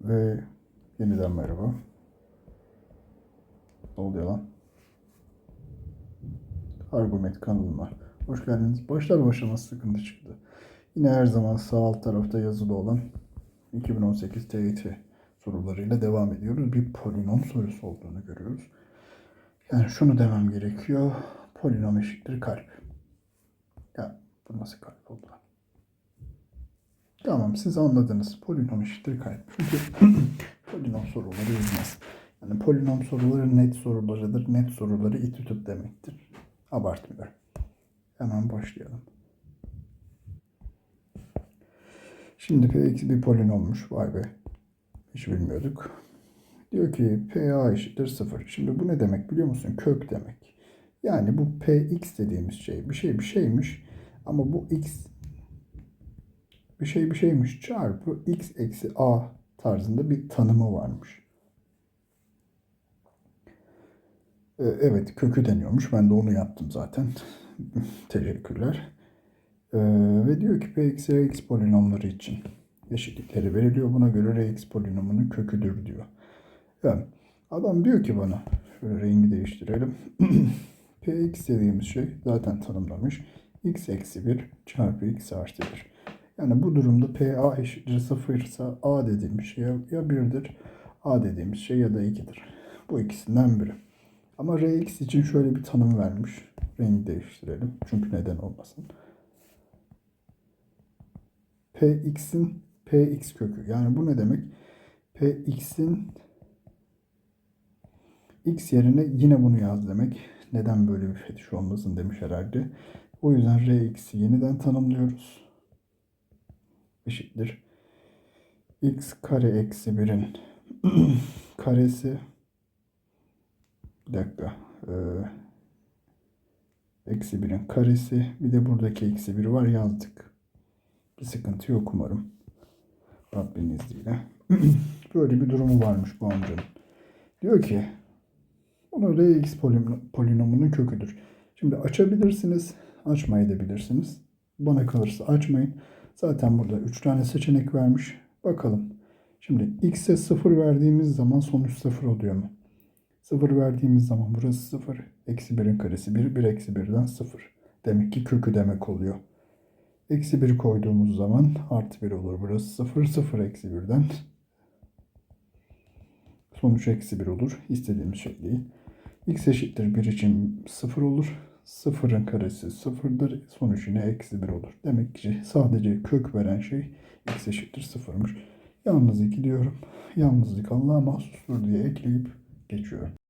Ve yeniden merhaba. Ne oluyor lan? Argument kanalıma hoş geldiniz. Başlar başlamaz sıkıntı çıktı. Yine her zaman sağ alt tarafta yazılı olan 2018 TYT sorularıyla devam ediyoruz. Bir polinom sorusu olduğunu görüyoruz. Yani şunu demem gerekiyor. Polinom eşittir kalp. Ya bu nasıl kalp oldu lan? Tamam siz anladınız. Polinom eşittir kalp. Çünkü polinom soruları bilmez. Yani polinom soruları net sorularıdır. Net soruları itütüp demektir. Abartmıyorum. Hemen başlayalım. Şimdi Px bir polinommuş. Vay be. Hiç bilmiyorduk. Diyor ki PA eşittir 0. Şimdi bu ne demek biliyor musun? Kök demek. Yani bu Px dediğimiz şey bir şey bir şeymiş. Ama bu x bir şey bir şeymiş çarpı x eksi a tarzında bir tanımı varmış. Ee, Evet kökü deniyormuş. Ben de onu yaptım zaten. Teşekkürler. Ee, ve diyor ki px ve x polinomları için eşitlikleri veriliyor. Buna göre rx polinomunun köküdür diyor. Yani adam diyor ki bana şöyle rengi değiştirelim. px dediğimiz şey zaten tanımlamış. x eksi 1 çarpı x artı 1. Yani bu durumda PA eşittir 0 ise A dediğimiz şey ya 1'dir. A dediğimiz şey ya da 2'dir. Bu ikisinden biri. Ama Rx için şöyle bir tanım vermiş. Rengi değiştirelim. Çünkü neden olmasın. Px'in Px kökü. Yani bu ne demek? Px'in x yerine yine bunu yaz demek. Neden böyle bir fetiş olmasın demiş herhalde. O yüzden Rx'i yeniden tanımlıyoruz eşittir. x kare eksi 1'in karesi bir dakika ee, eksi 1'in karesi bir de buradaki eksi 1 var yazdık. Bir sıkıntı yok umarım. Rabbin izniyle. Böyle bir durumu varmış bu amcanın. Diyor ki bunu Rx polinomunun köküdür. Şimdi açabilirsiniz, açmayabilirsiniz. Bana kalırsa açmayın. Zaten burada 3 tane seçenek vermiş. Bakalım. Şimdi x'e 0 verdiğimiz zaman sonuç 0 oluyor mu? 0 verdiğimiz zaman burası 0. Eksi 1'in karesi 1. 1 eksi 1'den 0. Demek ki kökü demek oluyor. Eksi 1 koyduğumuz zaman artı 1 olur. Burası 0. 0 eksi 1'den sonuç eksi 1 olur. İstediğimiz şey değil. x eşittir 1 için 0 olur. Sıfırın karesi sıfırdır. Sonuç yine eksi 1 olur. Demek ki sadece kök veren şey x eşittir sıfırmış. Yalnız 2 diyorum. Yalnızlık Allah'a mahsustur diye ekleyip geçiyorum.